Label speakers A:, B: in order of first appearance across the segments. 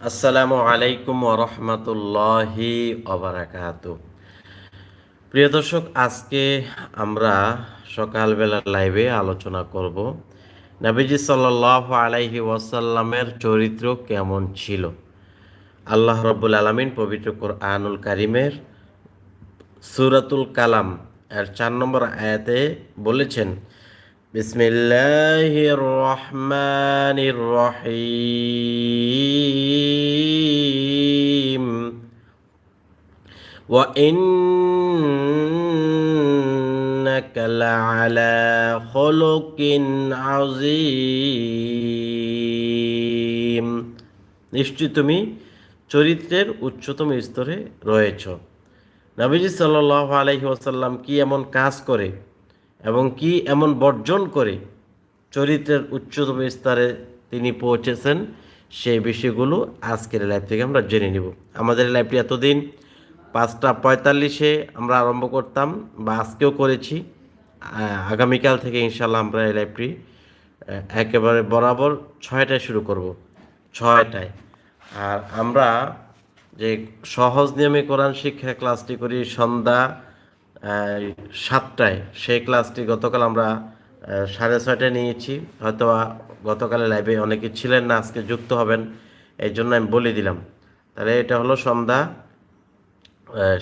A: আসসালামু আলাইকুম রহমতুল্লাহি অবরাকাত প্রিয় দর্শক, আজকে আমরা সকালবেলার লাইভে আলোচনা করব, নবীজি সাল্লাহ আলাইহি ওয়াসাল্লামের চরিত্র কেমন ছিল? আল্লাহ রব্বুল আলমিন পবিত্র কোরআনুল কারিমের সুরাতুল কালাম এর চার নম্বর আয়াতে বলেছেন বিসমিল্লাহির রহমানির রহিম وإنك لعلى خلق عظيم নিশ্চয় তুমি চরিত্রের উচ্চতম স্তরে রয়েছ নবীজি সাল্লাহ আলহি ওসাল্লাম কি এমন কাজ করে এবং কি এমন বর্জন করে চরিত্রের উচ্চতম স্তরে তিনি পৌঁছেছেন সেই বিষয়গুলো আজকের লাইভ থেকে আমরা জেনে নিব। আমাদের লাইভটি এতদিন, পাঁচটা পঁয়তাল্লিশে আমরা আরম্ভ করতাম বা আজকেও করেছি। আগামীকাল থেকে ইনশাল্লাহ আমরা এই লাইভটি একেবারে বরাবর ছয়টায় শুরু করব। ছয়টায়। আর আমরা যে সহজ নিয়মে কোরআন শিক্ষা ক্লাসটি করি সন্ধ্যা সাতটায়। সেই ক্লাসটি গতকাল আমরা সাড়ে ছয়টায় নিয়েছি। হয়তো গতকালে লাইভে অনেকে ছিলেন না, আজকে যুক্ত হবেন, এই জন্য আমি বলে দিলাম। তাহলে এটা হলো সন্ধ্যা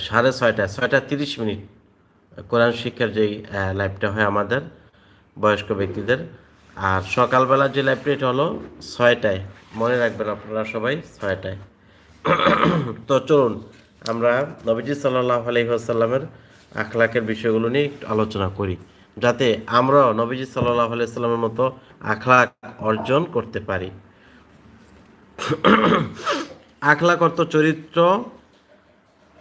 A: সাড়ে ছয়টায় ছয়টা তিরিশ মিনিট। কোরআন শিক্ষার যেই লাইভটা হয় আমাদের, বয়স্ক ব্যক্তিদের। আর সকালবেলা যে লাইভটা এটা হলো ছয়টায়। মনে রাখবেন আপনারা সবাই ছয়টায়। তো চলুন, আমরা নবীজি সাল্লাহ আলহিহাসাল্লামের আখলাকের বিষয়গুলো নিয়ে একটু আলোচনা করি, যাতে আমরাও নবীজি সাল্লাহ আলাইসাল্লামের মতো আখলাক অর্জন করতে পারি। আখলাক অর্থ চরিত্র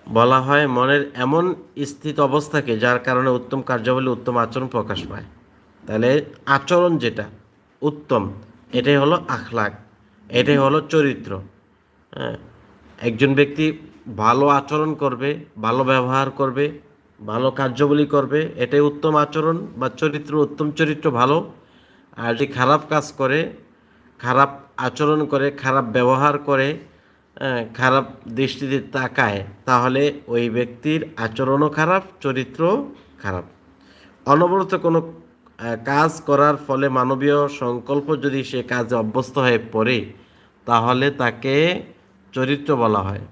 A: বলা হয় মনের এমন স্থিত অবস্থাকে যার কারণে উত্তম কার্যাবলী, উত্তম আচরণ প্রকাশ পায়। তাহলে আচরণ যেটা, উত্তম, এটাই হলো আখলাক, এটাই হলো চরিত্র। হ্যাঁ একজন ব্যক্তি ভালো আচরণ করবে, ভালো ব্যবহার করবে ভালো কার্যাবলী করবে, এটাই উত্তম আচরণ বা চরিত্র, উত্তম চরিত্র ভালো। আর যদি খারাপ কাজ করে, খারাপ আচরণ করে, খারাপ ব্যবহার করে খারাপ দৃষ্টিতে তাকায়, তাহলে ওই ব্যক্তির আচরণও খারাপ চরিত্র খারাপ। অনবরত কোনো কাজ করার ফলে মানবীয় সংকল্প যদি সে কাজে অভ্যস্ত হয়ে পড়ে, তাহলে তাকে চরিত্র বলা হয়।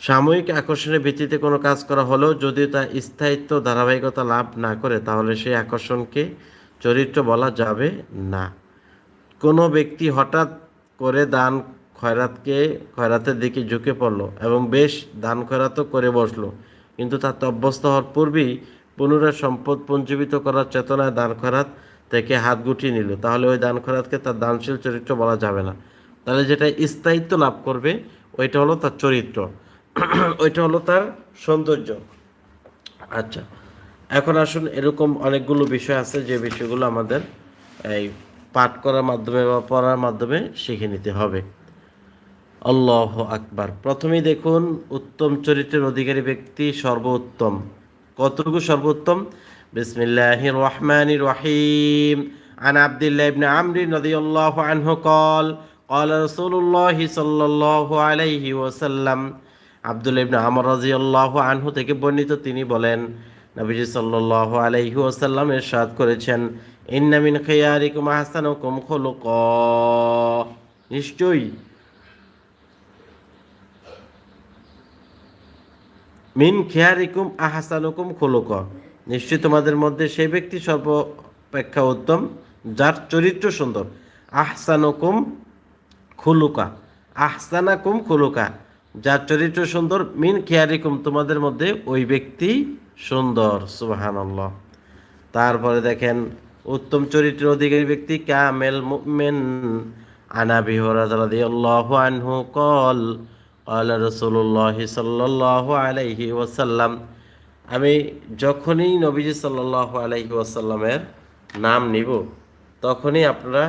A: সাময়িক আকর্ষণের ভিত্তিতে কোনো কাজ করা হলেও যদি তা স্থায়িত্ব, ধারাবাহিকতা লাভ না করে, তাহলে সেই আকর্ষণকে চরিত্র বলা যাবে না। কোনো ব্যক্তি হঠাৎ করে দান খয়রাতকে, খয়রাতের দিকে ঝুঁকে পড়ল এবং বেশ দান খয়রাতও করে বসল, কিন্তু তার অভ্যস্ত হওয়ার পূর্বেই পুনরায় সম্পদ পঞ্জীবিত করার চেতনায় দান খয়রাত থেকে হাত গুটিয়ে নিল। তাহলে ওই দান খয়রাতকে তার দানশীল চরিত্র বলা যাবে না। তাহলে যেটা স্থায়িত্ব লাভ করবে, ওইটা হলো তার চরিত্র। ওইটা হলো তার সৌন্দর্য আচ্ছা এখন আসুন এরকম অনেকগুলো বিষয় আছে যে বিষয়গুলো আমাদের এই পাঠ করার মাধ্যমে বা পড়ার মাধ্যমে শিখে নিতে হবে আল্লাহ আকবার প্রথমেই দেখুন উত্তম চরিত্রের অধিকারী ব্যক্তি সর্বোত্তম কতটুকু সর্বোত্তম বিসমিল্লাহ রহমান রহিম عن عبد الله بن عمرو رضي الله عنه قال قال رسول الله صلى الله عليه وسلم আব্দুল ইবনে আমর রাদিয়াল্লাহু আনহু থেকে বর্ণিত তিনি বলেন, নবীজি সাল্লাল্লাহু আলাইহি ওয়াসাল্লাম ইরশাদ করেছেন, ইন্না মিন খিয়ারিকুম আহসানুকুম খুলুকা। নিশ্চয়ই। মিন খেয়ারিকুম আহাসানুকুম খুলুক। নিশ্চয়ই তোমাদের মধ্যে সেই ব্যক্তি সর্বাপেক্ষা উত্তম, যার চরিত্র সুন্দর। আহসানুকুম খুলুকা। আহসানাকুম খুলুকা। যার চরিত্র সুন্দর, মিন খেয়ারিকুম, তোমাদের মধ্যে ওই ব্যক্তি সুন্দর সুবাহান তারপরে দেখেন, উত্তম চরিত্রের অধিকারী ব্যক্তি কামেল মুমেন। আনাবি আনহু কল আল্লাহ রসুল্লাহ সাল্লাহ আলাইহি ওয়াসাল্লাম। আমি যখনই নবীজি সাল্লাহ আলাইহি ওয়াসাল্লামের নাম নিব, তখনই আপনারা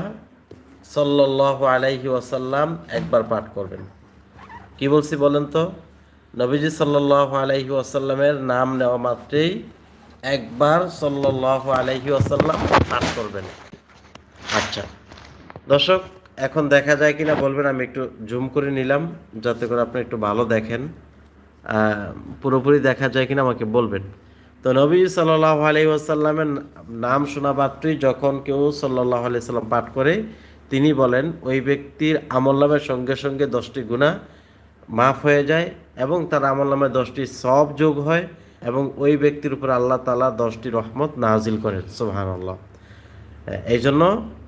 A: সাল্লাহ আলাইহি ওয়াসাল্লাম একবার পাঠ করবেন। কি বলছি বলেন তো? নবীজি সাল্লাহ আলাইহি ওয়াসাল্লামের নাম নেওয়া মাত্রেই একবার সাল্লাহ আলাইহি ওয়াসাল্লাম পাঠ করবেন। আচ্ছা। দর্শক এখন দেখা যায় কিনা বলবেন আমি একটু জুম করে নিলাম যাতে করে আপনি একটু ভালো দেখেন। পুরোপুরি দেখা যায় কিনা আমাকে বলবেন। তো নবী সাল্লাহ আলি ওয়াসাল্লামের নাম শোনা মাত্রই যখন কেউ সাল্লাহ আলি সাল্লাম পাঠ করে তিনি বলেন ওই ব্যক্তির আমল নামের সঙ্গে সঙ্গে দশটি গুণা মাফ হয়ে যায় এবং তার আমল নামে দশটি সব যোগ হয় এবং ওই ব্যক্তির উপর আল্লাহ তালা দশটি রহমত নাজিল করেন সুবহান আল্লাহ এই জন্য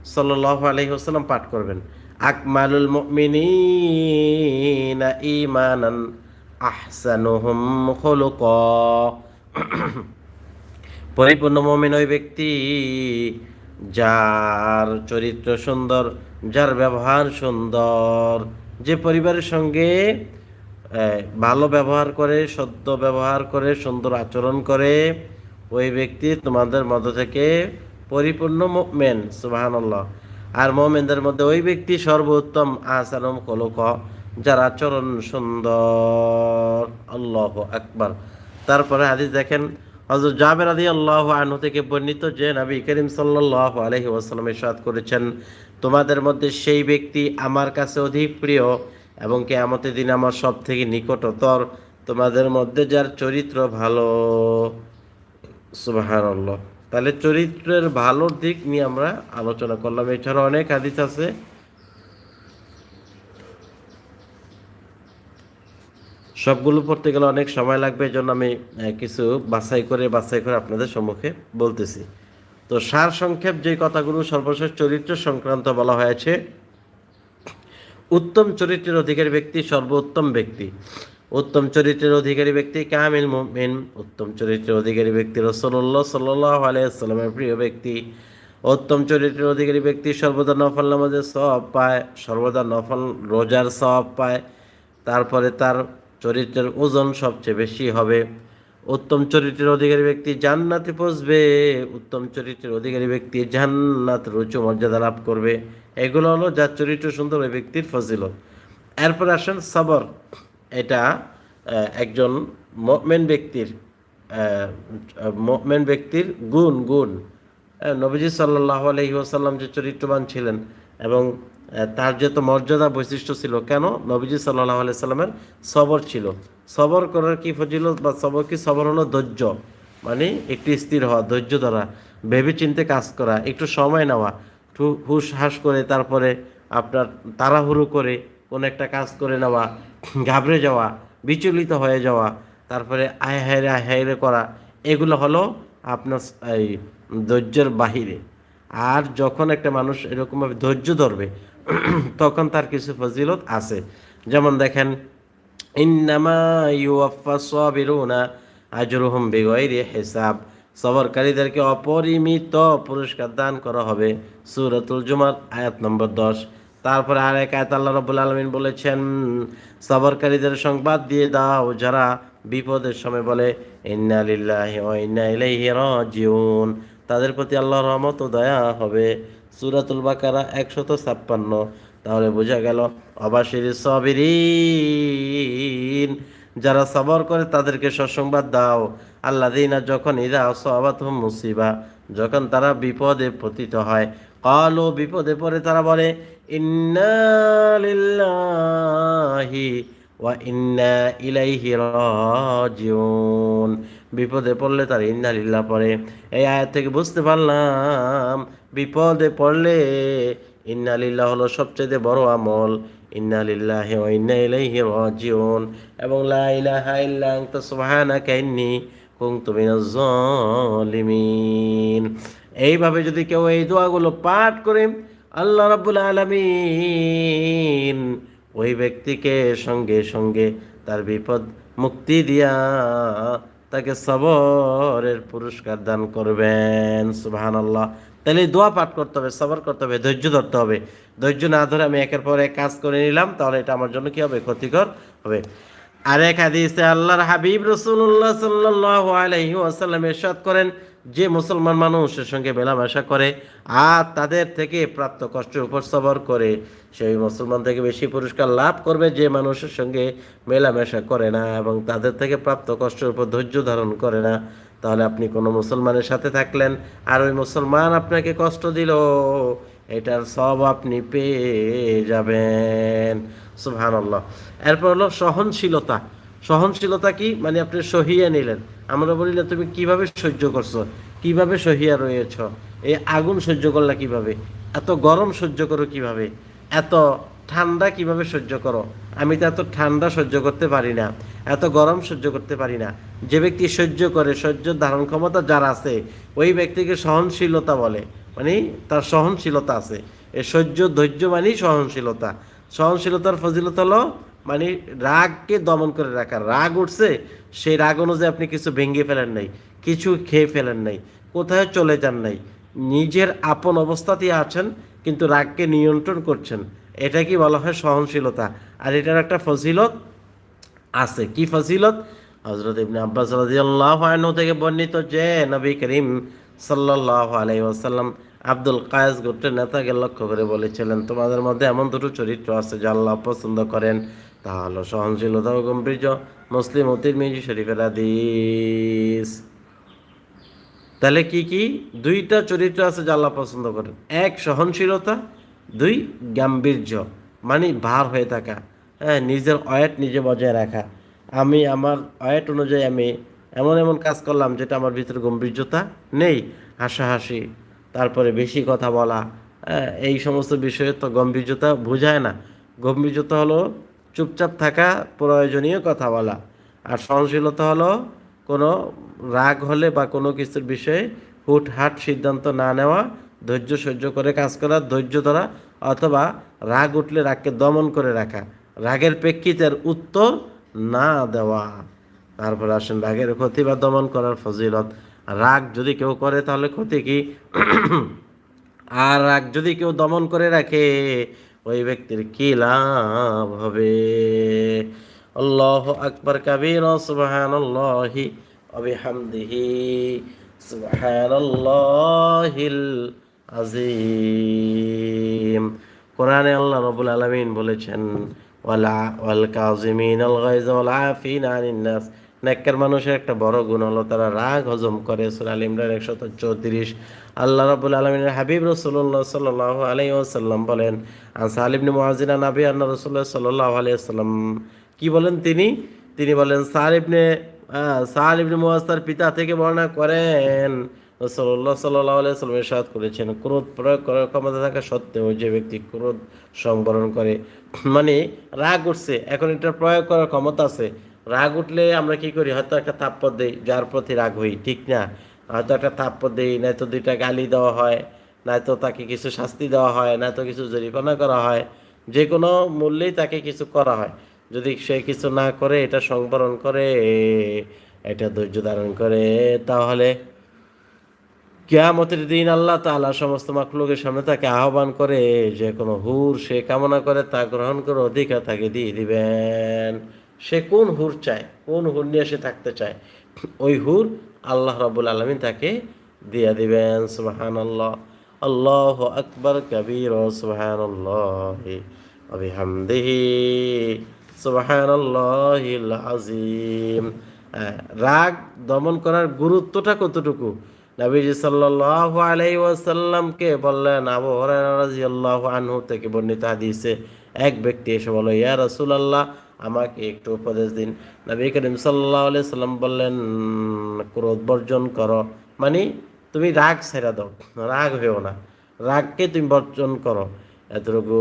A: সাল্লাহ আলহিহাস্লাম পাঠ করবেন, আকমালুল খুলুকা। পরিপূর্ণ মমিন ওই ব্যক্তি যার চরিত্র সুন্দর, যার ব্যবহার সুন্দর যে পরিবারের সঙ্গে ভালো ব্যবহার করে, সদ্য ব্যবহার করে, সুন্দর আচরণ করে, ওই ব্যক্তি তোমাদের মধ্য থেকে পরিপূর্ণ মোমেন সুবাহান্লাহ আর মোমেনদের মধ্যে ওই ব্যক্তি সর্বোত্তম আসানম কলক যার আচরণ সুন্দর। আল্লাহ আকবার। তারপরে হাদিস দেখেন হজরত জাবের আদি আল্লাহ আনহু থেকে বর্ণিত যে নবী করিম সাল্লাহ আলহি ওয়াসাল্লাম ইরশাদ করেছেন তোমাদের মধ্যে সেই ব্যক্তি আমার কাছে অধিক প্রিয় এবং কেয়ামতের দিন আমার সব থেকে নিকটতর। তোমাদের মধ্যে যার চরিত্র ভালো সুবাহান তাহলে চরিত্রের ভালোর দিক নিয়ে আমরা আলোচনা করলাম। এছাড়া অনেক হাদিস আছে। সবগুলো পড়তে গেলে অনেক সময় লাগবে এই জন্য আমি কিছু বাছাই করে বাছাই করে আপনাদের সম্মুখে বলতেছি। তো সার সংক্ষেপ যে কথাগুলো সর্বশেষ চরিত্র সংক্রান্ত বলা হয়েছে, উত্তম চরিত্রের অধিকারী ব্যক্তি সর্বোত্তম ব্যক্তি। উত্তম চরিত্রের অধিকারী ব্যক্তি কামিল মুমিন। উত্তম চরিত্রের অধিকারী ব্যক্তি রসল্লাহ সাল্লাহ আলাইসাল্লামের প্রিয় ব্যক্তি। উত্তম চরিত্রের অধিকারী ব্যক্তি সর্বদা নফল নামাজের সব পায়, সর্বদা নফল রোজার সব পায়। তারপরে তার চরিত্রের ওজন সবচেয়ে বেশি হবে। উত্তম চরিত্রের অধিকারী ব্যক্তি জান্নাতে পৌঁছবে, উত্তম চরিত্রের অধিকারী ব্যক্তি জান্নাত উচ্চ মর্যাদা লাভ করবে। এগুলো হলো যার চরিত্র সুন্দর, ওই ব্যক্তির ফজিলত। এরপর আসেন সবর। এটা একজন মেন ব্যক্তির মেন ব্যক্তির গুণ গুণ। নবীজি সাল্লাহ আলহি ওসাল্লাম যে চরিত্রবান ছিলেন এবং তার যত মর্যাদা বৈশিষ্ট্য ছিল, কেন? নবীজি সাল্লাহ আলাই সাল্লামের সবর ছিল। সবর করার কি ফজিলত বা সবর কি? সবর হলো ধৈর্য। মানে একটু স্থির হওয়া, ধৈর্য ধরা ভেবে চিন্তে কাজ করা, একটু সময় নেওয়া হুশ হাস করে, তারপরে আপনার তাড়াহুড়ো করে কোনো একটা কাজ করে নেওয়া, ঘাবড়ে যাওয়া, বিচলিত হয়ে যাওয়া, তারপরে আয় হায়রে আয় হায়রে করা, এগুলো হলো আপনার এই ধৈর্যের বাহিরে। আর যখন একটা মানুষ এরকমভাবে ধৈর্য ধরবে তখন তার কিছু ফজিলত আছে। যেমন দেখেন, ইন্নামা ইউয়াফা সাবিরুনা আজরুহুম বিগাইরি হিসাব। সবরকারীদেরকে অপরিমিত পুরস্কার দান করা হবে। সূরাতুল জুমার আয়াত নম্বর দশ। তারপরে আর এক আয়াত আল্লাহ রাব্বুল আলামিন বলেছেন, সবরকারীদের সংবাদ দিয়ে দাও যারা বিপদের সময় বলে ইন্না ইলাইহি রাজিউন। তাদের প্রতি আল্লাহর রহমত ও দয়া হবে। সূরাতুল বাকারা একশত ছাপ্পান্ন। তাহলে বোঝা গেল অবাসির সবিরিন। যারা সবর করে তাদেরকে সসংবাদ দাও। আল্লাহ দিনা যখন ইদা সবাত মুসিবা, যখন তারা বিপদে পতিত হয় কালো বিপদে পড়ে তারা বলে, ইন্না লিল্লাহি ওয়া ইন্না ইলাইহি রাজিউন। বিপদে পড়লে তার ইন্না লিল্লাহ পড়ে। এই আয়াত থেকে বুঝতে পারলাম বিপদে পড়লে ইন্না লিল্লাহ হলো সবচেয়ে বড় আমল। ইন্না লিল্লাহি ওয়া ইন্না ইলাইহি রাজিউন। এবং লা ইলাহা ইল্লা এইভাবে যদি কেউ এই দোয়াগুলো পাঠ করে, আল্লাহ রাব্বুল আলামিন ওই ব্যক্তিকে সঙ্গে সঙ্গে তার বিপদ মুক্তি দিয়া তাকে সবরের পুরস্কার দান করবেন। সুবাহান আল্লাহ তাহলে দোয়া পাঠ করতে হবে, সবর করতে হবে, ধৈর্য ধরতে হবে। ধৈর্য না ধরে আমি একের পর এক কাজ করে নিলাম, তাহলে এটা আমার জন্য কি হবে? ক্ষতিকর হবে। আরেক হাদিসে আল্লাহর হাবিব রসুল্লাহ সাল্লাহ আলাইহি ওয়াসাল্লাম ইরশাদ করেন, যে মুসলমান মানুষের সঙ্গে মেলামেশা করে আর তাদের থেকে প্রাপ্ত কষ্টের উপর সবর করে, সেই মুসলমান থেকে বেশি পুরস্কার লাভ করবে যে মানুষের সঙ্গে মেলামেশা করে না এবং তাদের থেকে প্রাপ্ত কষ্টের উপর ধৈর্য ধারণ করে না। তাহলে আপনি কোনো মুসলমানের সাথে থাকলেন। আর ওই মুসলমান আপনাকে কষ্ট দিল। এটার সব আপনি পেয়ে যাবেন। সুবহানাল্লাহ। এরপর হলো সহনশীলতা। সহনশীলতা কি? মানে আপনি সহিয়ে নিলেন। আমরা বলি না তুমি কীভাবে সহ্য করছ? কীভাবে সহিয়া রয়েছ? এই আগুন সহ্য করলা কীভাবে? এত গরম সহ্য করো কীভাবে? এত ঠান্ডা কীভাবে সহ্য করো? আমি তো এত ঠান্ডা সহ্য করতে পারি না। এত গরম সহ্য করতে পারি না। যে ব্যক্তি সহ্য করে, সহ্য ধারণ ক্ষমতা যার আছে, ওই ব্যক্তিকে সহনশীলতা বলে। মানে তার সহনশীলতা আছে। এ সহ্য, ধৈর্য মানেই সহনশীলতা। সহনশীলতার ফজিলত হলো মানে রাগকে দমন করে রাখা। রাগ উঠছে, সেই রাগ অনুযায়ী আপনি কিছু ভেঙে ফেলেন নাই, কিছু খেয়ে ফেলেন নাই কোথায় চলে যান নাই। নিজের আপন অবস্থাতেই আছেন, কিন্তু রাগকে নিয়ন্ত্রণ করছেন। এটা কি বলা হয় সহনশীলতা? আর এটার একটা ফজিলত আছে। কি ফজিলত? হজরত ইবনে আব্বাস রাদিয়াল্লাহু আনহু থেকে বর্ণিত যে নবী করিম সাল্লাল্লাহু আলাইহি ওয়াসাল্লাম আব্দুল কায়েস গোত্রের নেতাকে লক্ষ্য করে বলেছিলেন, তোমাদের মধ্যে এমন দুটো চরিত্র আছে যা আল্লাহ পছন্দ করেন। তা হলো সহনশীলতা ও গম্ভীর্য, মুসলিম ও তিরমিজি শরীফের হাদিস। তাহলে কি কি? দুইটা চরিত্র আছে যা আল্লাহ পছন্দ করেন। এক সহনশীলতা, দুই গাম্ভীর্য মানে ভার হয়ে থাকা। হ্যাঁ নিজের অয়েট নিজে বজায় রাখা। আমি আমার অয়েট অনুযায়ী আমি এমন এমন কাজ করলাম যেটা আমার ভিতরে গম্ভীর্যতা নেই হাসাহাসি তারপরে বেশি কথা বলা হ্যাঁ, এই সমস্ত বিষয়ে তো গম্ভীর্যতা বোঝায় না। গম্ভীর্যতা হলো চুপচাপ থাকা প্রয়োজনীয় কথা বলা। আর সহনশীলতা হলো কোনো রাগ হলে বা কোনো কিছুর বিষয়ে হুটহাট সিদ্ধান্ত না নেওয়া ধৈর্য সহ্য করে কাজ করা ধৈর্য ধরা অথবা রাগ উঠলে রাগকে দমন করে রাখা। রাগের প্রেক্ষিতের উত্তর না দেওয়া। তারপর আসেন, রাগের ক্ষতি বা দমন করার ফজিলত। রাগ যদি কেউ করে, তাহলে ক্ষতি কি? আর রাগ যদি কেউ দমন করে রাখে, ওই ব্যক্তির কি লাভ হবে? আল্লাহ আকবর কাবীর, সুবহানাল্লাহি ওয়া বিহামদিহি, সুবহানাল্লাহিল আজিম কোরআনে আল্লাহ রবুল আলামিন বলেছেন ওয়ালা ওয়াল কাযিমিন আল নাস নেককার মানুষের একটা বড় গুণ হলো তারা রাগ হজম করে। সূরা আল ইমরান 134 আল্লাহ রাব্বুল আলামিনের হাবিব রসুল্লাহ সাল্লাল্লাহু আলাইহি ওয়াসাল্লাম বলেন ইবনে মুআজিনা নবী আন্না রাসূলুল্লাহ সাল্লাল্লাহু আলাইহি ওয়াসাল্লাম। কি বলেন তিনি? তিনি বলেন ইবনে আহ, সাল তার পিতা থেকে বর্ণনা করেন। সাল্লাহ আলাইসাল্লাম ইরশাদ করেছেন, ক্রোধ প্রয়োগ করার ক্ষমতা থাকা সত্ত্বেও যে ব্যক্তি ক্রোধ সংবরণ করে মানে রাগ উঠছে, এখন এটা প্রয়োগ করার ক্ষমতা আছে। রাগ উঠলে আমরা কি করি? হয়তো একটা থাপ্পড় দিই, যার প্রতি রাগ হই, ঠিক না? হয়তো একটা থাপ্পড় দিই, নয়তো দুইটা গালি দেওয়া হয়, নয়তো তাকে কিছু শাস্তি দেওয়া হয়, নয়তো কিছু জরিমানা করা হয়, যে কোনো মূল্যেই তাকে কিছু করা হয়। যদি সে কিছু না করে, এটা সংবরণ করে, এটা ধৈর্য ধারণ করে, তাহলে কেয়ামতের দিন আল্লাহ তাআলা সমস্ত মাকলুকের সামনে তাকে আহ্বান করে যে কোনো হুর সে কামনা করে, তা গ্রহণ করে অধিকার তাকে দিয়ে দিবেন। সে কোন হুর চায়? কোন হুর নিয়ে সে থাকতে চায়? ওই হুর আল্লাহ রাবুল আলমিন তাকে দিয়ে দিবেন সুবাহান আল্লাহ আল্লাহ আকবর, কবির সুবাহান আল্লাহ অবিহামদিহি সুবাহান আল্লাহ আজিম রাগ দমন করার গুরুত্বটা কতটুকু? নবীজি সাল্লাল্লাহু আলাইহি ওয়াসাল্লামকে বললেন, আবু হুরায়রা রাদিয়াল্লাহু আনহু থেকে বর্ণিত হাদিসে এক ব্যক্তি এসে বলল, ইয়া রাসূলুল্লাহ, আমাকে একটু উপদেশ দিন। নবী করিম সাল্লাল্লাহু আলাইহি সাল্লাম বললেন ক্রোধ বর্জন করো। মানে তুমি রাগ ছেড়ে দাও, রাগ হয়েও না। রাগকে তুমি বর্জন করো। এতটুকু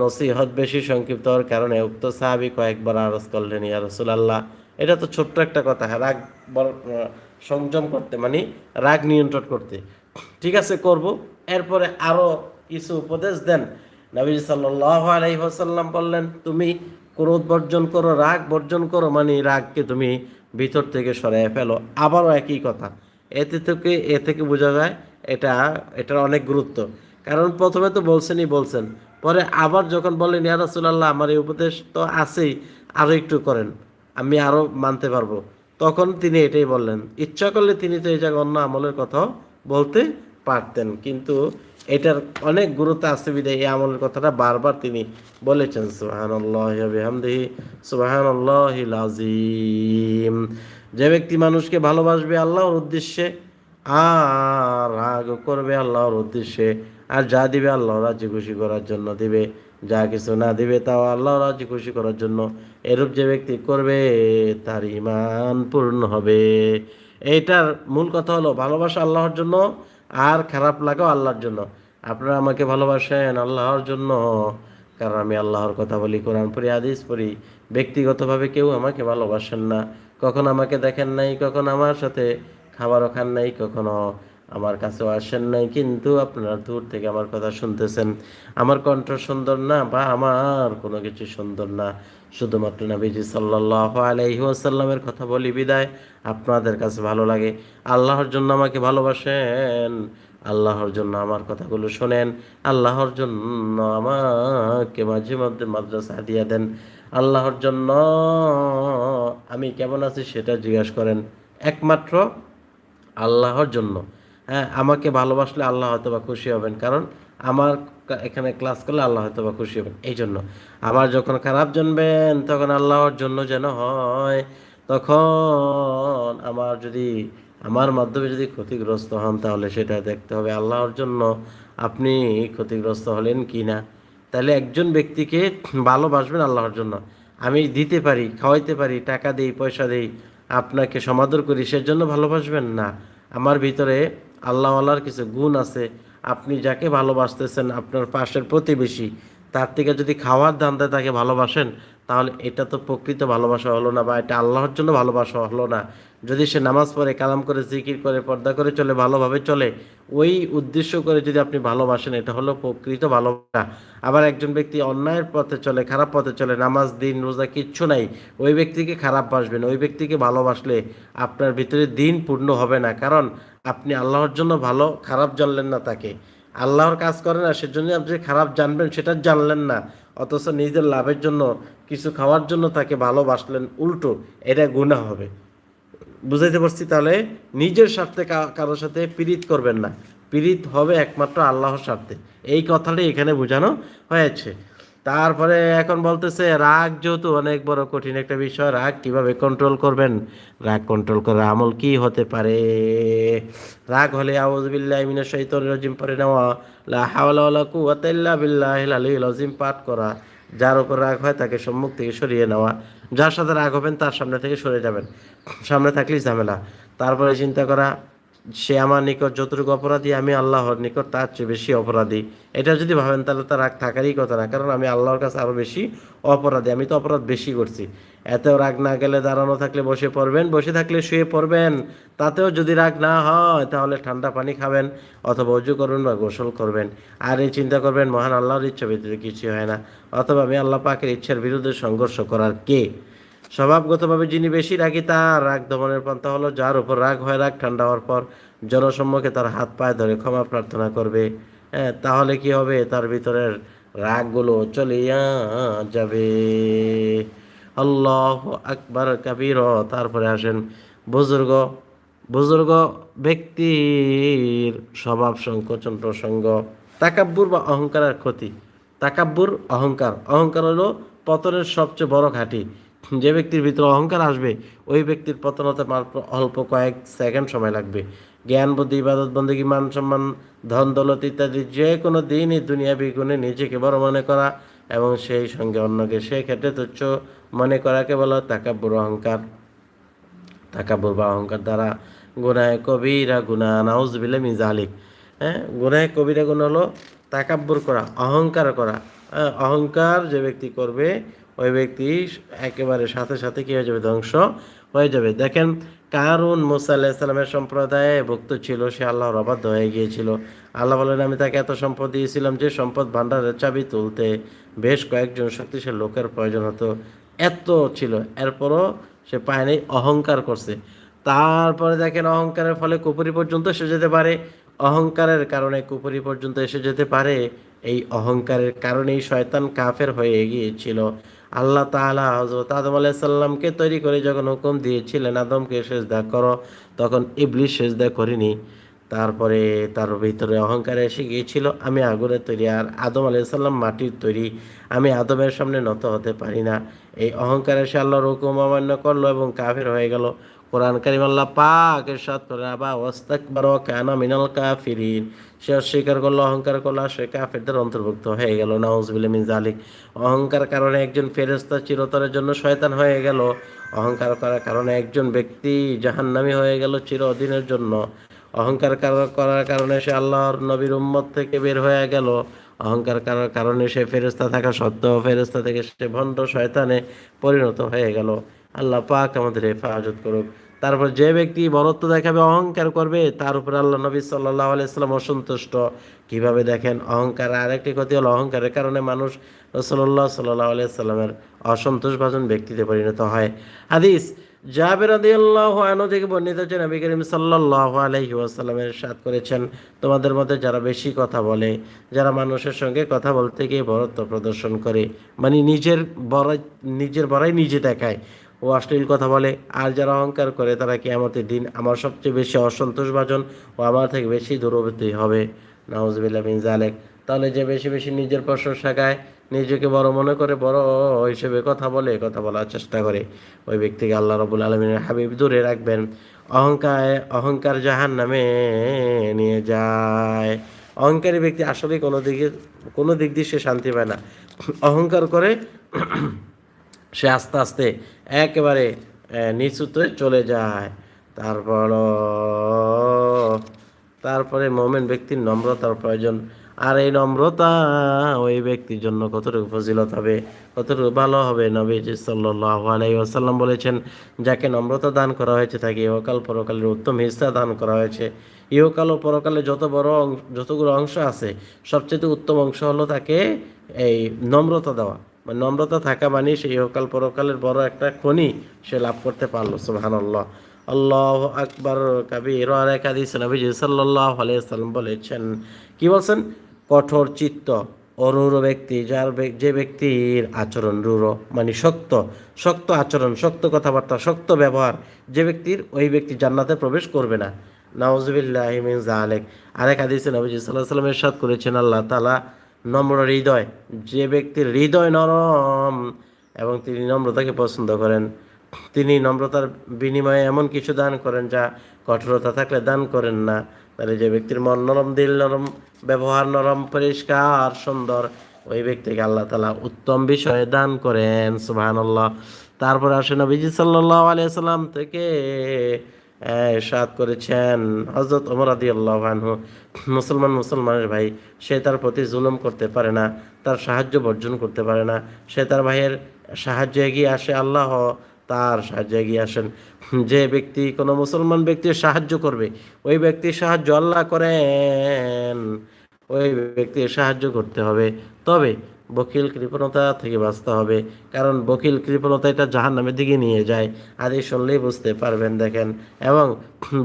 A: নসিহত বেশি সংক্ষিপ্ত হওয়ার কারণে উক্ত সাহাবি কয়েকবার আরজ করলেন, ইয়া রাসূলুল্লাহ, এটা তো ছোট্ট একটা কথা, রাগ সংযম করতে মানে রাগ নিয়ন্ত্রণ করতে। ঠিক আছে, করব। এরপরে আরও কিছু উপদেশ দেন। নবী সাল্লাল্লাহু আলাইহি ওয়াসাল্লাম বললেন, তুমি ক্রোধ বর্জন করো, রাগ বর্জন করো মানে রাগকে তুমি ভিতর থেকে সরাই ফেলো। আবারও একই কথা। এতে থেকে, এ থেকে বোঝা যায়, এটা, এটার অনেক গুরুত্ব। কারণ প্রথমে তো বলছেনই বলছেন। পরে আবার যখন বললেন, ইয়া রাসূলুল্লাহ, আমার এই উপদেশ তো আছেই আরও একটু করেন। আমি আরও মানতে পারব। তখন তিনি এটাই বললেন, ইচ্ছা করলে তিনি তো এই জায়গায় অন্য আমলের কথাও বলতে পারতেন। কিন্তু এটার অনেক গুরুত্ব আছে বিদায়, এই আমলের কথাটা বারবার তিনি বলেছেন, সুবহানাল্লাহ বিহামদিহি, সুবহানাল্লাহিল যে ব্যক্তি মানুষকে ভালোবাসবে আল্লাহর উদ্দেশ্যে, আর রাগ করবে আল্লাহর উদ্দেশ্যে আর যা দিবে আল্লাহ রাজি খুশি করার জন্য দিবে। যা কিছু না দিবে তাও আল্লাহ রাজি খুশি করার জন্য। এরূপ যে ব্যক্তি করবে, তার ইমান পূর্ণ হবে। এইটার মূল কথা হলো ভালোবাসা আল্লাহর জন্য আর খারাপ লাগাও আল্লাহর জন্য। আপনারা আমাকে ভালোবাসেন আল্লাহর জন্য। কারণ আমি আল্লাহর কথা বলি, কোরআন পড়ি, হাদিস পড়ি। ব্যক্তিগতভাবে কেউ আমাকে ভালোবাসেন না। কখন আমাকে দেখেন নাই, কখন আমার সাথে খাবারও খান নাই, কখনো আমার কাছেও আসেন নাই, কিন্তু আপনারা দূর থেকে আমার কথা শুনতেছেন। আমার কণ্ঠ সুন্দর না বা আমার কোনো কিছু সুন্দর না। শুধুমাত্র নবীজি সাল্লাহ আলাইহি ওয়াসাল্লামের কথা বলি বিদায়। আপনাদের কাছে ভালো লাগে। আল্লাহর জন্য আমাকে ভালোবাসেন। আল্লাহর জন্য আমার কথাগুলো শোনেন। আল্লাহর জন্য আমাকে মাঝে মধ্যে মাদ্রাসা দিয়া দেন। আল্লাহর জন্য আমি কেমন আছি সেটা জিজ্ঞাসা করেন। একমাত্র আল্লাহর জন্য। হ্যাঁ আমাকে ভালোবাসলে আল্লাহ হয়তো বা খুশি হবেন। কারণ আমার এখানে ক্লাস করলে আল্লাহ হয়তো বা খুশি হবেন। এই জন্য আবার যখন খারাপ জানবেন তখন আল্লাহর জন্য যেন হয়, তখন আমার যদি, আমার মাধ্যমে যদি ক্ষতিগ্রস্ত হন, তাহলে সেটা দেখতে হবে আল্লাহর জন্য আপনি ক্ষতিগ্রস্ত হলেন কি না তাহলে একজন ব্যক্তিকে ভালোবাসবেন আল্লাহর জন্য। আমি দিতে পারি, খাওয়াইতে পারি, টাকা দিই, পয়সা দিই, আপনাকে সমাদর করি, সেজন্য ভালোবাসবেন না। আমার ভিতরে আল্লাহওয়ালার কিছু গুণ আছে, আপনি যাকে ভালোবাসতেছেন, আপনার পাশের প্রতিবেশী, তার থেকে যদি খাওয়ার দান্দায় তাকে ভালোবাসেন, তাহলে এটা তো প্রকৃত ভালোবাসা হলো না বা এটা আল্লাহর জন্য ভালোবাসা হলো না। যদি সে নামাজ পড়ে, কালাম করে, জিকির করে, পর্দা করে চলে, ভালোভাবে চলে, ওই উদ্দেশ্য করে যদি আপনি ভালোবাসেন, এটা হলো প্রকৃত ভালোবাসা। আবার একজন ব্যক্তি অন্যায়ের পথে চলে, খারাপ পথে চলে, নামাজ, দিন, রোজা, কিচ্ছু নাই, ওই ব্যক্তিকে খারাপ বাসবেন, ওই ব্যক্তিকে ভালোবাসলে আপনার ভিতরে দিন পূর্ণ হবে না। কারণ আপনি আল্লাহর জন্য ভালো, খারাপ জানলেন না তাকে। আল্লাহর কাজ করে না সেজন্য আপনি খারাপ জানবেন সেটা জানলেন না। অথচ নিজের লাভের জন্য, কিছু খাওয়ার জন্য তাকে ভালোবাসলেন, উল্টো এটা গুণা হবে। বুঝাইতে পারছি তাহলে? নিজের স্বার্থে কারোর সাথে পীড়িত করবেন না। পীড়িত হবে একমাত্র আল্লাহর স্বার্থে। এই কথাটাই এখানে বোঝানো হয়েছে। তারপরে এখন বলতেছে, রাগ যেহেতু অনেক বড় কঠিন একটা বিষয়, রাগ কীভাবে কন্ট্রোল করবেন? রাগ কন্ট্রোল করার আমল কি হতে পারে? রাগ হলে রাজিম পড়ে নেওয়া। লা হাওলা পাঠ করা। যার উপর রাগ হয় তাকে সম্মুখ থেকে সরিয়ে নেওয়া। যার সাথে রাগ হবেন তার সামনে থেকে সরে যাবেন। সামনে থাকলেই ঝামেলা। তারপরে চিন্তা করা সে আমার নিকট যতটুকু অপরাধী, আমি আল্লাহর নিকট তার চেয়ে বেশি অপরাধী। এটা যদি ভাবেন, তাহলে তার রাগ থাকারই কথা না, কারণ আমি আল্লাহর কাছে আরও বেশি অপরাধী। আমি তো অপরাধ বেশি করছি। এতেও রাগ না গেলে দাঁড়ানো থাকলে বসে পড়বেন, বসে থাকলে শুয়ে পড়বেন। তাতেও যদি রাগ না হয়, তাহলে ঠান্ডা পানি খাবেন, অথবা উজু করবেন বা গোসল করবেন। আর এই চিন্তা করবেন, মহান আল্লাহর ইচ্ছা ব্যতীত কিছু হয় না। অথবা আমি আল্লাহ পাকের ইচ্ছার বিরুদ্ধে সংঘর্ষ করার কে? স্বভাবগতভাবে যিনি বেশি রাগী, তার রাগ দমনের পন্থা হলো, যার উপর রাগ হয়, রাগ ঠান্ডা হওয়ার পর জনসম্মুখে তার হাত পায়ে ধরে ক্ষমা প্রার্থনা করবে। হ্যাঁ তাহলে কি হবে? তার ভিতরের রাগগুলো চলিয়া যাবে। আল্লাহ আকবার কাবির। তারপরে আসেন বুজুর্গ। বুজুর্গ ব্যক্তির স্বভাব সংকোচন প্রসঙ্গ। তাকাব্বুর বা অহংকারের ক্ষতি। তাকাব্বুর অহংকার। অহংকার হলো পতনের সবচেয়ে বড় ঘাঁটি। যে ব্যক্তির ভিতরে অহংকার আসবে ওই ব্যক্তির পতন হতে মাত্র অল্প কয়েক সেকেন্ড সময় লাগবে। জ্ঞান বুদ্ধি ইবাদত বন্দী মান সম্মান ধন দৌলত ইত্যাদি যে কোনো দিনই দুনিয়া বিগুণে নিজেকে বড় মনে করা এবং সেই সঙ্গে অন্যকে সে ক্ষেত্রে তুচ্ছ মনে করাকে বলা তাকাব্বুর অহংকার। তাকাব্বুর বা অহংকার দ্বারা গুনায় কবিরা গুনা নাউজবিল্লা মিজালিক হ্যাঁ গুনায় কবিরা গুণ হলো তাকাব্বুর করা অহংকার করা। হ্যাঁ, অহংকার যে ব্যক্তি করবে ওই ব্যক্তি একেবারে সাথে সাথে কী হয়ে যাবে? ধ্বংস হয়ে যাবে। দেখেন, কারুন মুসা আলাহিসাল্লামের সম্প্রদায়ে ভুক্ত ছিল, সে আল্লাহর অবাধ্য হয়ে গিয়েছিল। আল্লাহ বলেন, আমি তাকে এত সম্পদ দিয়েছিলাম যে সম্পদ ভাণ্ডারের চাবি তুলতে বেশ কয়েকজন শক্তিশালী লোকের প্রয়োজন হতো। এত ছিল। এরপরও সে পায়নি, অহংকার করছে। তারপরে দেখেন, অহংকারের ফলে কুপুরি পর্যন্ত এসে যেতে পারে। অহংকারের কারণে কুপুরি পর্যন্ত এসে যেতে পারে। এই অহংকারের কারণেই শয়তান কাফের হয়ে গিয়েছিল। আল্লাহ তালা হজরত আদম আলাইসাল্লামকে তৈরি করে যখন হুকুম দিয়েছিলেন, আদমকে সেজদা করো, তখন ইবলিশ সেজদা করিনি। তারপরে তার ভিতরে অহংকার এসে গিয়েছিল, আমি আগুনের তৈরি, আর আদম আলাইসাল্লাম মাটির তৈরি, আমি আদমের সামনে নত হতে পারি না। এই অহংকারে এসে আল্লাহর হুকুম অমান্য করল এবং কাফের হয়ে গেল। কোরআন কারিম আল্লাহ পাক এরশাদ করে আবা ওয়াস্তাকবার কানা মিনাল কাফিরিন। সে অস্বীকার করল, অহংকার করল সে কাফেরদের অন্তর্ভুক্ত হয়ে গেল। নাউজবিল্লাহ মিন জালিক অহংকার কারণে একজন ফেরেশতা চিরতরের জন্য শয়তান হয়ে গেল। অহংকার করার কারণে একজন ব্যক্তি জাহান্নামী হয়ে গেল চিরদিনের জন্য। অহংকার করার কারণে সে আল্লাহর নবীর উম্মত থেকে বের হয়ে গেল। অহংকার করার কারণে সে ফেরেস্তা থাকা সত্ত্বেও ফেরেস্তা থেকে সে ভণ্ড শয়তানে পরিণত হয়ে গেল। আল্লাহ পাক আমাদের হেফাজত করুক। তারপর যে ব্যক্তি বরত্ব দেখাবে, অহংকার করবে, তার উপর আল্লাহ নবী সাল্লাহ আলাইসাল্লাম অসন্তুষ্ট। কীভাবে দেখেন? অহংকার, আরেকটি ক্ষতি হলো অহংকারের কারণে মানুষ রসল্লাহ সাল্লাহ আলাইসাল্লামের অসন্তোষ ভাজন ব্যক্তিতে পরিণত হয়। হাদিস, জাবের রাদিয়াল্লাহু আনহু থেকে বর্ণিত যে নবী করিম সাল্লাল্লাহু আলাইহি ওয়াসাল্লামের সাথ করেছেন। তোমাদের মধ্যে যারা বেশি কথা বলে, যারা মানুষের সঙ্গে কথা বলতে গিয়ে বরত্ব প্রদর্শন করে মানে নিজের বড়াই নিজের বড়াই নিজে দেখায় ও অশ্লীল কথা বলে। আর যারা অহংকার করে, তারা কিয়ামতের দিন আমার সবচেয়ে বেশি অসন্তোষ ভাজন ও আমার থেকে বেশি দূরবর্তী হবে। নাউজবিল্লাহ মিন জালেক তাহলে যে বেশি বেশি নিজের প্রশংসা গায়, নিজেকে বড় মনে করে বড় হিসেবে কথা বলে, কথা বলার চেষ্টা করে। ওই ব্যক্তিকে আল্লাহ রবুল আলমিনের হাবিব দূরে রাখবেন। অহংকার অহংকার জাহান নামে নিয়ে যায়। অহংকারী ব্যক্তি আসলে কোনো দিকে, কোনো দিক দিয়ে সে শান্তি পায় না। অহংকার করে সে আস্তে আস্তে একেবারে নিচুতে চলে যায়। তারপর, তারপরে মোমেন ব্যক্তির নম্রতার প্রয়োজন। আর এই নম্রতা ওই ব্যক্তির জন্য কতটুকু ফজিলত হবে, কতটুকু ভালো হবে? নবীজি সাল্লাহ আলাই আসাল্লাম বলেছেন, যাকে নম্রতা দান করা হয়েছে, তাকে ইহকাল পরকালের উত্তম হিস্সা দান করা হয়েছে। ইহকাল ও পরকালে যত বড় যতগুলো অংশ আছে, সবচেয়ে উত্তম অংশ হলো তাকে এই নম্রতা দেওয়া। নম্রতা থাকা মানে সে ইহকাল পরকালের বড় একটা খনি সে লাভ করতে পারল সুবহান আল্লাহ আল্লাহ আকবর কাবির। আর এক হাদিস নবীজি সাল্লাহ বলেছেন, কি বলছেন? কঠোর চিত্ত অরুর ব্যক্তি, যার যে ব্যক্তির আচরণ রুড়ো মানে শক্ত শক্ত আচরণ, শক্ত কথাবার্তা, শক্ত ব্যবহার, যে ব্যক্তির ওই ব্যক্তি জান্নাতে প্রবেশ করবে না। নাউজুবিল্লাহ মিন জালেক আরেক হাদিসে নবীজি সাল্লাহ সাল্লাম এরশাদ করেছেন, আল্লাহ তালা নম্র হৃদয়। যে ব্যক্তির হৃদয় নরম এবং তিনি নম্রতাকে পছন্দ করেন, তিনি নম্রতার বিনিময়ে এমন কিছু দান করেন যা কঠোরতা থাকলে দান করেন না। তাহলে যে ব্যক্তির মন নরম, দিল নরম, ব্যবহার নরম, পরিষ্কার, সুন্দর, ওই ব্যক্তিকে আল্লাহ তালা উত্তম বিষয়ে দান করেন। সুবহানাল্লাহ। তারপরে আসে নবীজি সাল্লাহ আলিয়া সাল্লাম থেকে সাদ করেছেন। হজরত ওমর আদি আল্লাহ মুসলমান মুসলমানের ভাই, সে তার প্রতি জুলুম করতে পারে না, তার সাহায্য বর্জন করতে পারে না। সে তার ভাইয়ের সাহায্য এগিয়ে আসে, আল্লাহ তার সাহায্যে এগিয়ে আসেন। যে ব্যক্তি, কোনো মুসলমান ব্যক্তির সাহায্য করবে, ওই ব্যক্তির সাহায্য আল্লাহ করেন, ওই ব্যক্তির সাহায্য করতে হবে। তবে বকিল কৃপণতা থেকে বাঁচতে হবে। কারণ বকিল কৃপণতা এটা জাহান নামের দিকে নিয়ে যায়। আর এই শুনলেই বুঝতে পারবেন, দেখেন। এবং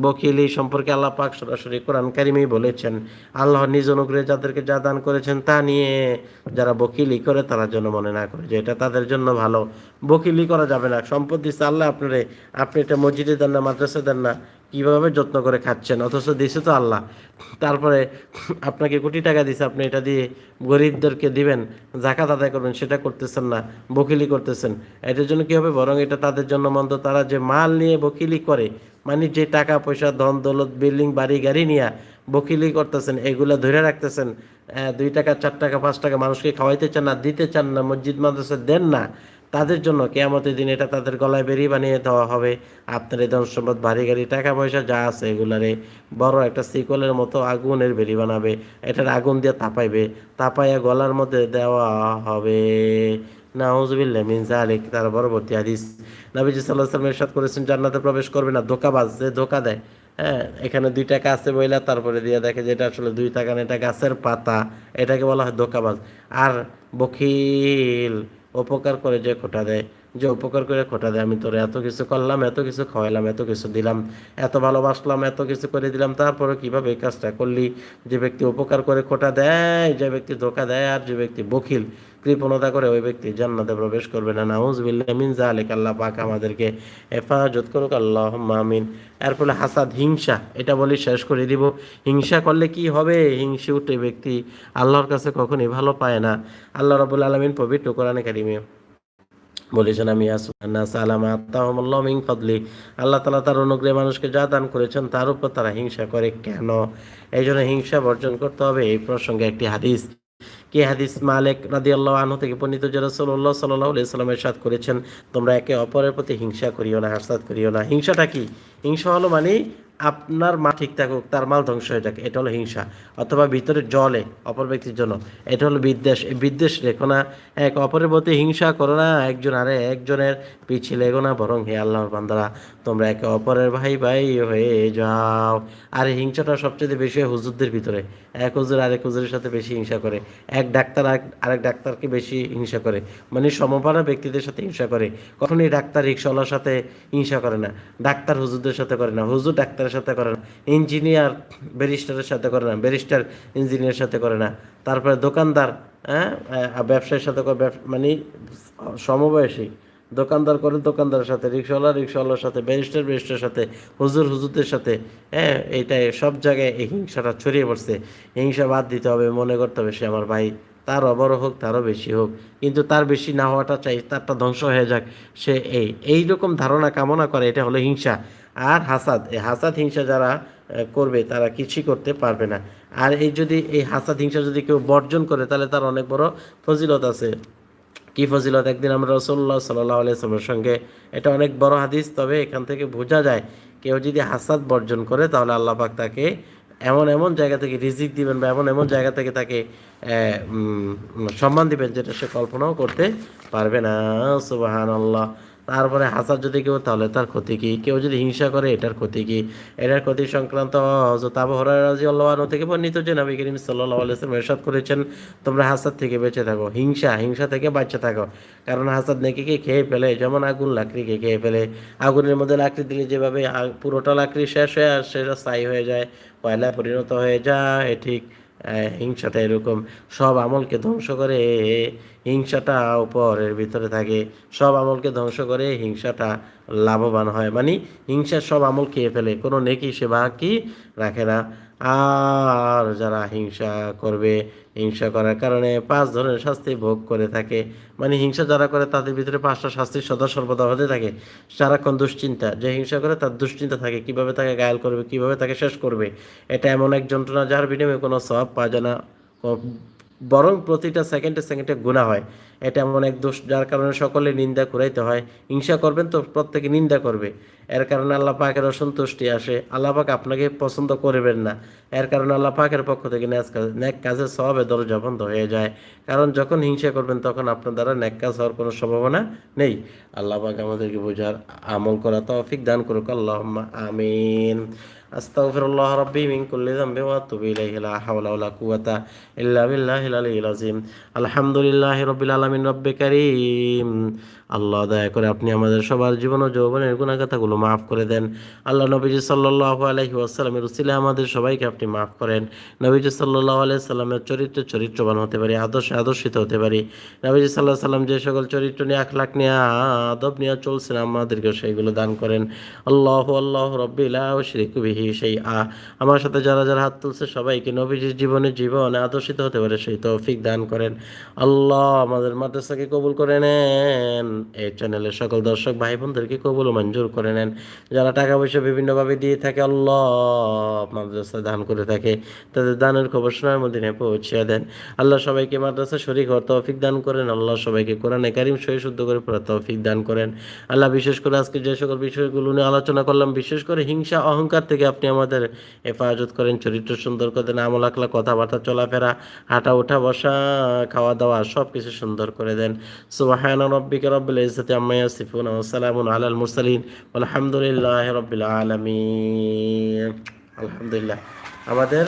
A: বকিল এই সম্পর্কে আল্লাহ পাক সরাসরি কোরআন কারিমেই বলেছেন, আল্লাহ নিজ অনুগ্রহে যাদেরকে যা দান করেছেন তা নিয়ে। যারা বকিলি করে, তারা যেন মনে না করে যে এটা তাদের জন্য ভালো। বকিলি করা যাবে না। সম্পদ দিচ্ছে আল্লাহ আপনারে, আপনি এটা মসজিদে দেন না মাদ্রাসা দেন না। কীভাবে যত্ন করে খাচ্ছেন, অথচ দিছে তো আল্লাহ। তারপরে আপনাকে কোটি টাকা দিছে, আপনি এটা দিয়ে গরিবদেরকে দিবেন জাকাত আদায় করবেন, সেটা করতেছেন না, বকিলি করতেছেন। এটার জন্য কি হবে? বরং এটা তাদের জন্য মন্দ। তারা যে মাল নিয়ে বকিলি করে মানে যে টাকা, পয়সা, ধন, দৌলত, বিল্ডিং, বাড়ি, গাড়ি নিয়ে বকিলি করতেছেন, এগুলা ধরে রাখতেছেন দুই টাকা, চার টাকা, পাঁচ টাকা মানুষকে খাওয়াইতে চান না, দিতে চান না, মসজিদ, মাদ্রাসা দেন না তাদের জন্য কেয়ামতের দিন এটা তাদের গলায় বেরিয়ে বানিয়ে দেওয়া হবে। আপনার এই ধন বাড়ি গাড়ি টাকা পয়সা যা আছে এগুলারে বড় একটা শিকলের মতো আগুনের বেরি বানাবে। এটার আগুন দিয়ে তাপাইবে। তাপাইয়া গলার মধ্যে দেওয়া হবে। নাউজুবিল্লাহ মিন জালিক তার পরবর্তী হাদিস। নবীজি সাল্লাল্লাহু আলাইহি ওয়াসাল্লাম ইরশাদ করেছেন, জান্নাতে প্রবেশ করবে না ধোকাবাজ যে ধোকা দেয় হ্যাঁ এখানে দুই টাকা আছে বইলা তারপরে দিয়ে দেখে যে এটা আসলে দুই টাকা না, এটা গাছের পাতা, এটাকে বলা হয় ধোকাবাজ আর বখিল উপকার করে যে খোটা দেয়। যে উপকার করে খোটা দেয়, আমি তোর এত কিছু করলাম, এত কিছু খাওয়াইলাম, এত কিছু দিলাম, এত ভালোবাসলাম, এত কিছু করে দিলাম তারপরে কীভাবে এই কাজটা করলি? যে ব্যক্তি উপকার করে খোটা দেয়, যে ব্যক্তি ধোকা দেয়, আর যে ব্যক্তি বখিল কৃপণতা করে ওই ব্যক্তি জান্নাতে প্রবেশ করবে না। নাউজ বিল্লাহ মিন জালিক আল্লাহ পাক আমাদেরকে হেফাজত করুক। আল্লাহ মামিন এর ফলে হাসাদ, হিংসা, এটা বলি শেষ করে দিব। হিংসা করলে কি হবে? হিংসে উঠে ব্যক্তি আল্লাহর কাছে কখনই ভালো পায় না। আল্লাহ রবুল আলমিন পবিত্র কোরআনে কারিমে বলেছেন, আমি মিং ফদলি। আল্লাহ তালা তার অনুগ্রহে মানুষকে যা দান করেছেন, তার উপর তারা হিংসা করে কেন? এই জন্য হিংসা বর্জন করতে হবে। এই প্রসঙ্গে একটি হাদিস কি হাদিস মালিক রাদি আল্লাহ আনহু থেকে পণ্ডিত যে রসুল্লাহ সাল্লাহ সাল্লামের সাথ করেছেন, তোমরা একে অপরের প্রতি হিংসা করিও না হাসাদ করিও না। হিংসাটা কি? হিংসা হলো মানে আপনার মা ঠিক থাকুক, তার মাল ধ্বংস হয়ে যাক, এটা হলো হিংসা। অথবা ভিতরে জলে, অপর ব্যক্তির জন্য, এটা হলো বিদ্বেষ। এই বিদ্বেষ রেখো না, এক অপরের প্রতি হিংসা করো না, একজন আরে একজনের পিছিয়ে লেগো না, বরং হে আল্লাহর বান্দারা, তোমরা একে অপরের ভাই ভাই হয়ে যাও। আর হিংসাটা সবচেয়ে বেশি হয় হুজুরদের ভিতরে। এক হুজুর আরেক হুজুরের সাথে বেশি হিংসা করে। এক ডাক্তার আরেক ডাক্তারকে বেশি হিংসা করে। মানে সমপানা ব্যক্তিদের সাথে হিংসা করে। কখনোই ডাক্তার রিক্সাওয়ালার সাথে হিংসা করে না। ডাক্তার হুজুরদের সাথে করে না। হুজুর ডাক্তারের সাথে করে না। ইঞ্জিনিয়ার ব্যারিস্টারের সাথে করে না। ব্যারিস্টার ইঞ্জিনিয়ারের সাথে করে না। তারপরে দোকানদার হ্যাঁ ব্যবসায়ীর সাথে মানে সমবয়সী। দোকানদার করে দোকানদারের সাথে, রিক্সাওয়ালা, রিক্সাওয়ালার সাথে, ব্যারিস্টার, ব্যারিস্টারের সাথে, হুজুর, হুজুরদের সাথে হ্যাঁ এইটাই সব জায়গায় এই হিংসাটা ছড়িয়ে পড়ছে। হিংসা বাদ দিতে হবে, মনে করতে হবে সে আমার ভাই, তার অবড় হোক, তারও বেশি হোক। কিন্তু তার বেশি না হওয়াটা চাই, তারটা ধ্বংস হয়ে যাক। সে এই এই রকম ধারণা, কামনা করে, এটা হলো হিংসা। আর হাসাদ, এই হাসাদ হিংসা যারা করবে, তারা কিছুই করতে পারবে না। আর এই যদি, এই হাসাদ হিংসা যদি কেউ বর্জন করে, তাহলে তার অনেক বড় ফজিলত আছে। কি ফজিলত? একদিন আমরা রসল্লাহ সাল্লাহ আলিয়াল্লামের সঙ্গে, এটা অনেক বড় হাদিস, তবে এখান থেকে বোঝা যায়, কেউ যদি হাসাদ বর্জন করে, তাহলে আল্লাহ পাক তাকে এমন এমন জায়গা থেকে রিজিক দিবেন বা এমন এমন জায়গা থেকে তাকে সম্মান দিবেন যেটা সে কল্পনাও করতে পারবে না। সুবাহান আল্লাহ তারপরে হাসার যদি কেউ, তাহলে তার ক্ষতি কী? কেউ যদি হিংসা করে, এটার ক্ষতি কী? এটার ক্ষতি সংক্রান্ত হজরত আবু হরাইরা রাদিয়াল্লাহু থেকে বর্ণিত যে নবী করিম সাল্লাল্লাহু আলাইহি ওয়াসাল্লাম করেছেন, তোমরা হাসার থেকে বেঁচে থাকো। হিংসা হিংসা থেকে বাঁচে থাকো। কারণ হাসাদ নেকিকে খেয়ে ফেলে, যেমন আগুন লাকড়িকে খেয়ে ফেলে। আগুনের মধ্যে লাকড়ি দিলে যেভাবে পুরোটা লাকড়ি শেষ হয়ে আর সেটা স্থায়ী হয়ে যায় কয়লা পরিণত হয়ে যায়, ঠিক। হিংসাটা এরকম সব আমলকে ধ্বংস করে, হিংসাটা উপরের ভিতরে থাকে। সব আমলকে ধ্বংস করে, হিংসাটা লাভবান হয়। মানে হিংসার সব আমল খেয়ে ফেলে। কোনো নেকি সে বাকি রাখে না। আর যারা হিংসা করবে, হিংসা করার কারণে পাঁচ ধরনের শাস্তি ভোগ করে থাকে। মানে হিংসা যারা করে তাদের ভিতরে পাঁচটা শাস্তির সদা সর্বদা হতে থাকে। সারাক্ষণ দুশ্চিন্তা, যে হিংসা করে তার দুশ্চিন্তা থাকে, কীভাবে তাকে গায়াল করবে, কীভাবে তাকে শেষ করবে। এটা এমন এক যন্ত্রণা যার বিনিময়ে কোনো সব পাওয়া যায় না। বরং প্রতিটা সেকেন্ডে সেকেন্ডে গুণা হয়। এটা এমন এক দোষ যার কারণে সকলে নিন্দা করাইতে হয়। হিংসা করবেন তো প্রত্যেকে নিন্দা করবে। এর কারণে আল্লাহ পাকের অসন্তুষ্টি আসে। আল্লাহ পাক আপনাকে পছন্দ করবেন না। এর কারণে আল্লাহ পাকের পক্ষ থেকে ন্যাক কাজের সবে দরজা বন্ধ হয়ে যায়। কারণ যখন হিংসা করবেন তখন আপনার দ্বারা ন্যাক কাজ হওয়ার কোনো সম্ভাবনা নেই। আল্লাহ পাক আমাদেরকে বোঝার আমল করা তৌফিক দান করুক। আল্লাহ আমিন। আস্তাগফিরুল্লাহ রাব্বি মিন কুল্লি যামবি ওয়া আতুবু ইলাইহি লা হাওলা ওয়া লা কুওয়াতা ইল্লা বিল্লাহিল আলিয়্যিল আযীম আলহামদুলিল্লাহি রাব্বিল আলামিন রাব্বিল কারীম আল্লাহ দয়া করে আপনি আমাদের সবার জীবন ও যৌবনের গুণাগাথাগুলো মাফ করে দেন। আল্লাহ নবীজি সাল্লাহ আলহি ওয়াসাল্লামের উসিলে আমাদের সবাইকে আপনি মাফ করেন। নবীজি সাল্লাহ আলাই সাল্লামের চরিত্র চরিত্রবান হতে পারি, আদর্শ আদর্শিত হতে পারি। নবীজি সাল্লাহ সাল্লাম যে সকল চরিত্র নিয়ে আখলাখ নিয়ে, আদব নিয়ে চলছেন আমাদেরকে সেইগুলো দান করেন। আল্লাহ আল্লাহ রব্বিল্লা শিরিক বিহি সেই আ আমার সাথে যারা যারা হাত তুলছে সবাইকে নবীজির জীবনে জীবনে আদর্শিত হতে পারে সেই তৌফিক দান করেন। আল্লাহ আমাদের মাদ্রাসাকে কবুল করে নেন। এই চ্যানেলের সকল দর্শক ভাই বোনদেরকে কবুল মঞ্জুর করে নেন। যারা টাকা পয়সা বিভিন্নভাবে দিয়ে থাকে, আল্লাহ মাদ্রাসা দান করে থাকে, তাদের দানের খবর সময়ের মধ্যে পৌঁছে দেন। আল্লাহ সবাইকে মাদ্রাসা শরীর হওয়ার তৌফিক দান করেন। আল্লাহ সবাইকে কোরআনে কারিম সহি শুদ্ধ করে পড়ার তৌফিক দান করেন। আল্লাহ বিশেষ করে আজকে যে সকল বিষয়গুলো নিয়ে আলোচনা করলাম, বিশেষ করে হিংসা, অহংকার থেকে আপনি আমাদের হেফাজত করেন। চরিত্র সুন্দর করে দেন, আমল আকলা কথাবার্তা, চলাফেরা হাঁটা ওঠা বসা খাওয়া দাওয়া সব কিছু সুন্দর করে দেন। সুবাহান রব্বিকা রব্বিল ইজ্জাতি আম্মা ইয়াসিফুন ওয়া সালামুন আলাল মুরসালিন আলহামদুলিল্লাহি রাব্বিল আলহামদুলিল্লাহ। আমাদের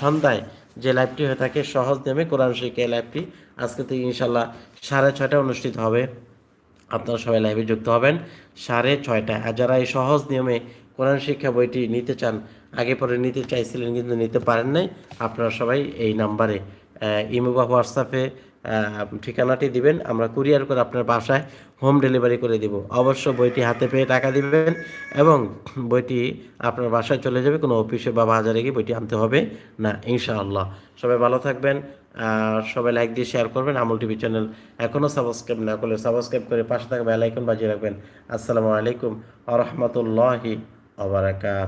A: সন্ধ্যায় যে লাইভটি হয়ে থাকে, সহজ নেমে কোরআন শিখে লাইভটি আজকে থেকে ইনশাল্লাহ সাড়ে ছয়টা অনুষ্ঠিত হবে। আপনারা সবাই লাইভে যুক্ত হবেন সাড়ে ছয়টায়। আর যারা এই সহজ নিয়মে কোরআন শিক্ষা বইটি নিতে চান, আগে পরে নিতে চাইছিলেন কিন্তু নিতে পারেন নাই, আপনারা সবাই এই নাম্বারে ইমো বা হোয়াটসঅ্যাপে ঠিকানাটি দিবেন, আমরা কুরিয়ার করে আপনার বাসায় হোম ডেলিভারি করে দিব। অবশ্য বইটি হাতে পেয়ে টাকা দিবেন এবং বইটি আপনার বাসায় চলে যাবে, কোনো অফিসে বা বাজারে গিয়ে বইটি আনতে হবে না, ইনশাআল্লাহ। সবাই ভালো থাকবেন, আর সবাই লাইক দিয়ে শেয়ার করবেন। আমল টিভি চ্যানেল এখনও সাবস্ক্রাইব না করলে সাবস্ক্রাইব করে পাশে থাকা বেল আইকন বাজিয়ে রাখবেন। আসসালামু আলাইকুম আ রহমতুল্লাহি আবরাকাত